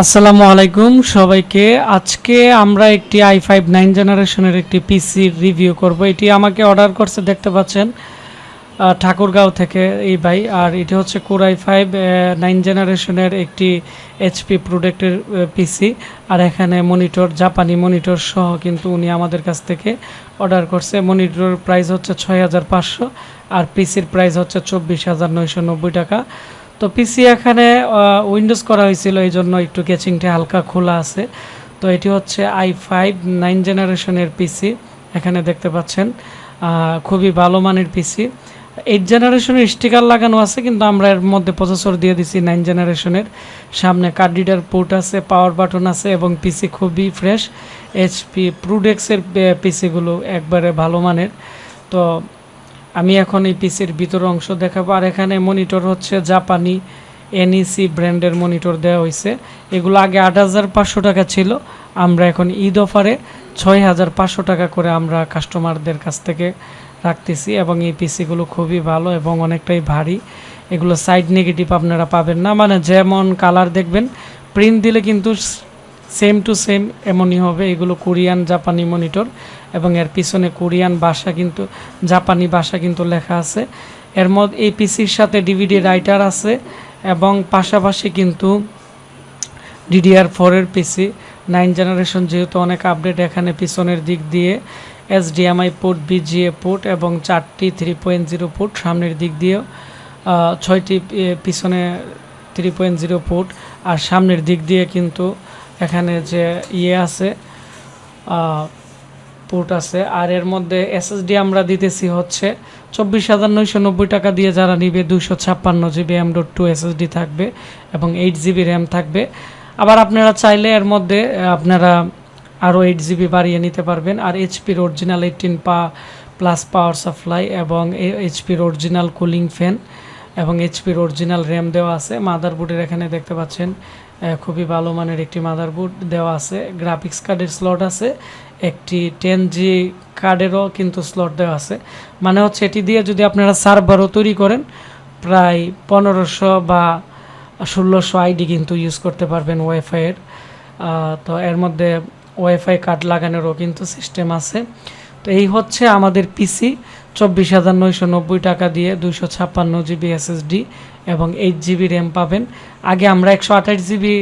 আসসালামু আলাইকুম সবাইকে। আজকে আমরা একটি আই ফাইভ নাইন জেনারেশনের একটি পিসির রিভিউ করব। এটি আমাকে অর্ডার করছে, দেখতে পাচ্ছেন ঠাকুরগাঁও থেকে এই ভাই। আর এটি হচ্ছে কোরাই ফাইভ নাইন জেনারেশনের একটি এইচপি প্রোডাক্টের পিসি আর এখানে মনিটর জাপানি মনিটর সহ কিন্তু উনি আমাদের কাছ থেকে অর্ডার করছে। মনিটর প্রাইস হচ্ছে ছয় হাজার পাঁচশো, আর পিসির প্রাইস হচ্ছে চব্বিশ হাজার নয়শো নব্বই টাকা। তো পিসি এখানে উইন্ডোজ করা হয়েছিল এই জন্য একটু কেচিংটা হালকা খোলা আছে। তো এটি হচ্ছে আই ফাইভ নাইন জেনারেশনের পিসি এখানে দেখতে পাচ্ছেন খুবই ভালো মানের পিসি এইট জেনারেশনের স্টিকার লাগানো আছে, কিন্তু আমরা এর মধ্যে প্রসেসর দিয়ে দিছি নাইন জেনারেশনের সামনে কার্ড রিডার পোর্ট আছে পাওয়ার বাটন আছে, এবং পিসি খুবই ফ্রেশ এইচপি প্রুডেক্সের পিসিগুলো একবারে ভালো মানের। তো আমি এখন এই পিসির ভিতর অংশ দেখাবো। আর এখানে মনিটর হচ্ছে জাপানি এনইসি ব্র্যান্ডের মনিটর দেওয়া হয়েছে এগুলো আগে আট হাজার পাঁচশো টাকা ছিল। আমরা এখন ঈদ অফারে ছয় হাজার পাঁচশো টাকা করে আমরা কাস্টমারদের কাছ থেকে রাখতেছি এবং এই পিসিগুলো খুবই ভালো এবং অনেকটাই ভারী। এগুলো সাইড নেগেটিভ আপনারা পাবেন না। মানে যেমন কালার দেখবেন, প্রিন্ট দিলে কিন্তু সেম টু সেম এমনই হবে। এগুলো কোরিয়ান জাপানি মনিটর। এবং এর পিছনে কোরিয়ান ভাষা কিন্তু, জাপানি ভাষা কিন্তু লেখা আছে। এর মধ্যে এই পিসির সাথে ডিভিডি রাইটার আছে এবং পাশাপাশি কিন্তু ডিডিআর ফোরের পিসি। নাইন জেনারেশন যেহেতু অনেক আপডেট এখানে পিছনের দিক দিয়ে S HDMI port, VGA port এবং চারটি থ্রি পয়েন্ট জিরো পোর্ট সামনের দিক দিয়েও ছয়টি পিছনে থ্রি পয়েন্ট জিরো পোর্ট আর সামনের দিক দিয়ে কিন্তু এখানে যে ইয়ে আছে পোর্ট আছে। আর এর মধ্যে এসএসডি আমরা দিতেছি হচ্ছে চব্বিশ হাজার নয়শো নব্বই টাকা দিয়ে যারা নিবে দুশো ছাপ্পান্ন GB M dot two SSD থাকবে এবং এইট জিবি র্যাম থাকবে। আবার আপনারা চাইলে এর মধ্যে আপনারা আরও এইট জিবি বাড়িয়ে নিতে পারবেন। আর এইচপির অরিজিনাল এইটিন পা প্লাস পাওয়ার সাপ্লাই এবং এইচপির অরিজিনাল কুলিং ফ্যান এবং এইচপির অরিজিনাল র্যাম দেওয়া আছে। মাদারবোর্ডের এখানে দেখতে পাচ্ছেন খুবই ভালো মানের একটি মাদারবোর্ড দেওয়া আছে। গ্রাফিক্স কার্ডের স্লট আছে। একটি টেন জি কার্ডেরও কিন্তু স্লট দেওয়া আছে। মানে হচ্ছে এটি দিয়ে যদি আপনারা সার্ভারও তৈরি করেন, প্রায় পনেরোশো বা ষোলোশো আইডি কিন্তু ইউজ করতে পারবেন ওয়াইফাইয়ের তো এর মধ্যে ওয়াইফাই কার্ড লাগানোরও কিন্তু সিস্টেম আছে। তো এই হচ্ছে আমাদের পিসি চব্বিশ হাজার নয়শো নব্বই টাকা দিয়ে দুশো ছাপ্পান্ন জিবি এসএসডি এবং এইট জিবি র্যাম পাবেন। আগে আমরা একশো আঠাশ জিবি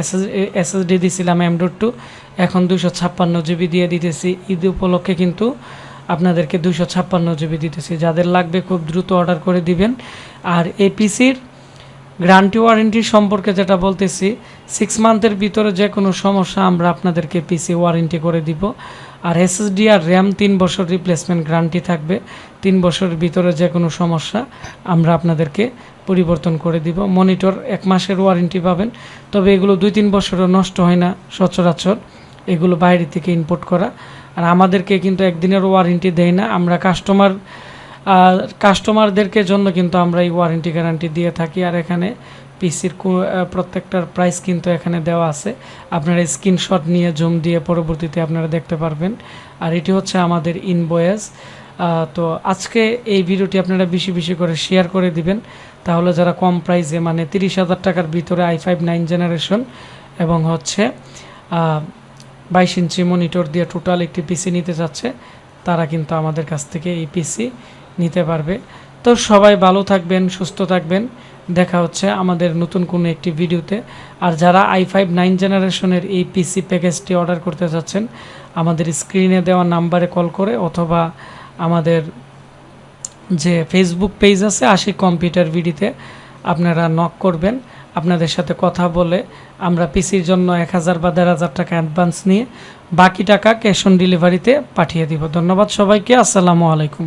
এসএস এসএসডি দিয়েছিলাম এম ডট টু এখন দুশো ছাপ্পান্ন জিবি দিয়ে দিতেছি। ঈদ উপলক্ষে কিন্তু আপনাদেরকে দুশো ছাপ্পান্ন জিবি দিতেছি। যাদের লাগবে খুব দ্রুত অর্ডার করে দিবেন। আর এপিসির পিসির গ্যারান্টি ওয়ারেন্টি সম্পর্কে যেটা বলতেছি সিক্স মান্থের ভিতরে যে কোনো সমস্যা আমরা আপনাদেরকে পিসি ওয়ারেন্টি করে দিব। আর এসএসডি আর র্যাম তিন বছর রিপ্লেসমেন্ট গ্যারান্টি থাকবে। তিন বছরের ভিতরে যে কোনো সমস্যা আমরা আপনাদেরকে পরিবর্তন করে দিব। মনিটর এক মাসের ওয়ারেন্টি পাবেন। তবে এগুলো দুই তিন বছরও নষ্ট হয় না, সচরাচর। এগুলো বাইরে থেকে ইম্পোর্ট করা। আর আমাদেরকে কিন্তু একদিনের ওয়ারেন্টি দেয় না। আমরা কাস্টমার কাস্টমারদেরকে জন্য কিন্তু আমরা এই ওয়ারেন্টি গ্যারান্টি দিয়ে থাকি। আর এখানে পিসির প্রত্যেকটার প্রাইস কিন্তু এখানে দেওয়া আছে। আপনারা স্ক্রিনশট নিয়ে জুম দিয়ে পরবর্তীতে আপনারা দেখতে পারবেন। আর এটি হচ্ছে আমাদের ইনভয়েস তো আজকে এই ভিডিওটি আপনারা বেশি বেশি করে শেয়ার করে দিবেন। তাহলে যারা কম প্রাইসে মানে তিরিশ হাজার টাকার ভিতরে আই ফাইভ নাইন জেনারেশন এবং হচ্ছে বাইশ ইঞ্চি মনিটর দিয়ে টোটাল একটি পিসি নিতে যাচ্ছে তারা কিন্তু আমাদের কাছ থেকে এই পিসি নিতে পারবে। তো সবাই ভালো থাকবেন, সুস্থ থাকবেন। দেখা হচ্ছে আমাদের নতুন কোনো একটি ভিডিওতে। আর যারা আই ফাইভ নাইন জেনারেশনের এই পিসি প্যাকেজটি অর্ডার করতে চাচ্ছেন, আমাদের স্ক্রিনে দেওয়া নাম্বারে কল করে অথবা আমাদের যে ফেসবুক পেজ আছে আশিক কম্পিউটার ভিডিতে আপনারা নক করবেন। আপনাদের সাথে কথা বলে আমরা পিসির জন্য এক হাজার বা দেড় হাজার টাকা অ্যাডভান্স নিয়ে বাকি টাকা ক্যাশ অন ডেলিভারিতে পাঠিয়ে দিব। ধন্যবাদ সবাইকে। আসসালামু আলাইকুম।